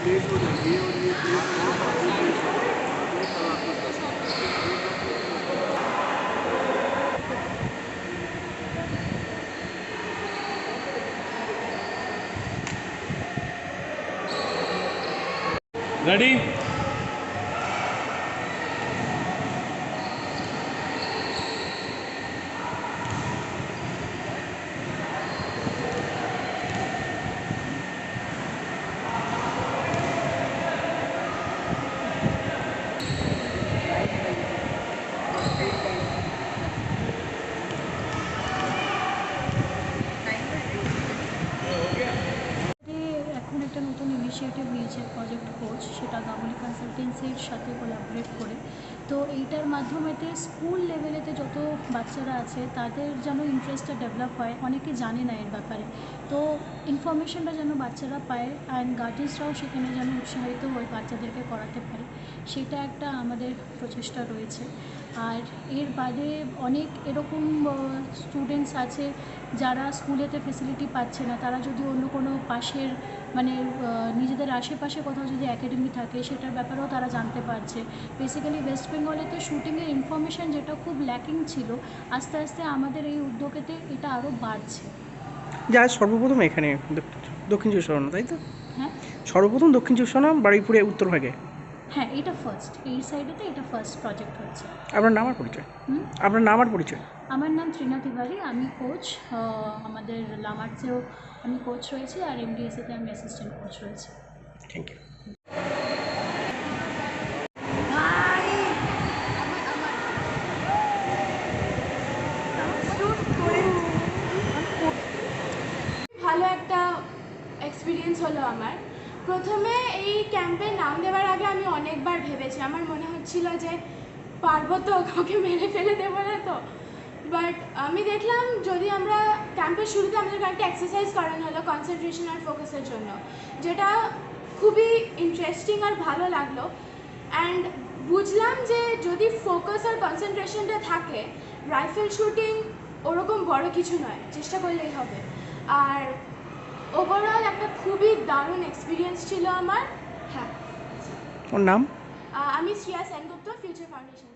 Place हो जाएगी और ये प्लेस ইনিশিয়েটিভ নিয়েছে প্রজেক্ট কোচ সেটা গাঙ্গুলি কনসালটেন্সির সাথে কোলাবরেট করে। তো এইটার মাধ্যমেতে স্কুল লেভেলেতে যত বাচ্চারা আছে, তাদের যেন ইন্টারেস্টটা ডেভেলপ হয়, অনেকে জানে না এর ব্যাপারে। তো ইনফরমেশনটা যেন বাচ্চারা পায় অ্যান্ড গার্জেন্সরাও সেখানে যেন উৎসাহিত হয়ে বাচ্চাদেরকে করাতে পারে, সেটা একটা আমাদের প্রচেষ্টা রয়েছে। আর এর বাদে অনেক এরকম স্টুডেন্টস আছে যারা স্কুলেতে ফেসিলিটি পাচ্ছে না, তারা যদি অন্য কোনো পাশের মানে নিজেদের আশেপাশে কোথাও যদি একাডেমি থাকে, সেটার ব্যাপারেও তারা জানতে পারছে। বেসিক্যালি ওয়েস্ট বেঙ্গলেতে শুটিংয়ের ইনফরমেশান যেটা খুব ল্যাকিং ছিল আস্তে আস্তে আমাদের এই উদ্যোগেতে এটা আরও বাড়ছে। যা সর্বপ্রথম এখানে দক্ষিণ- চব্বিশ পরগনা তাই তো? হ্যাঁ। সর্বপ্রথম দক্ষিণ চব্বিশ পরগনা বাড়িপুরে উত্তরভাগে। হ্যাঁ এটা ফার্স্ট এই সাইডেতে এটা ফার্স্ট প্রজেক্ট হয়েছে আপনার নাম আর পরিচয়? আপনার নাম আর পরিচয়? আমার নাম ত্রিনা তিওয়ারি আমি কোচ আমাদের লামার্সেও আমি কোচ রয়েছি আর এমডিএসএতে আমি অ্যাসিস্ট্যান্ট কোচ রয়েছি। থ্যাংক ইউ ভালো একটা এক্সপিরিয়েন্স হলো আমার। প্রথমে এই ক্যাম্পে নাম দেওয়ার আগে আমি অনেকবার ভেবেছি। আমার মনে হচ্ছিল যে, পারব তো, কাউকে মেরে ফেলে দেবো না তো। বাট আমি দেখলাম, যদি আমরা ক্যাম্পের শুরুতে আমাদের একটা এক্সারসাইজ করানো হলো কনসেন্ট্রেশন আর ফোকাসের জন্য, যেটা খুবই ইন্টারেস্টিং আর ভালো লাগল। অ্যান্ড বুঝলাম যে, যদি ফোকাস আর কনসেন্ট্রেশনটা থাকে রাইফেল শুটিং ওরকম বড় কিছু নয়, চেষ্টা করলেই হবে। আর ওভারঅল একটা খুবই দারুণ এক্সপিরিয়েন্স ছিল আমার। হ্যাঁ। ওর নাম? আমি শ্রিয়া সেনগুপ্ত ফিউচার ফাউন্ডেশন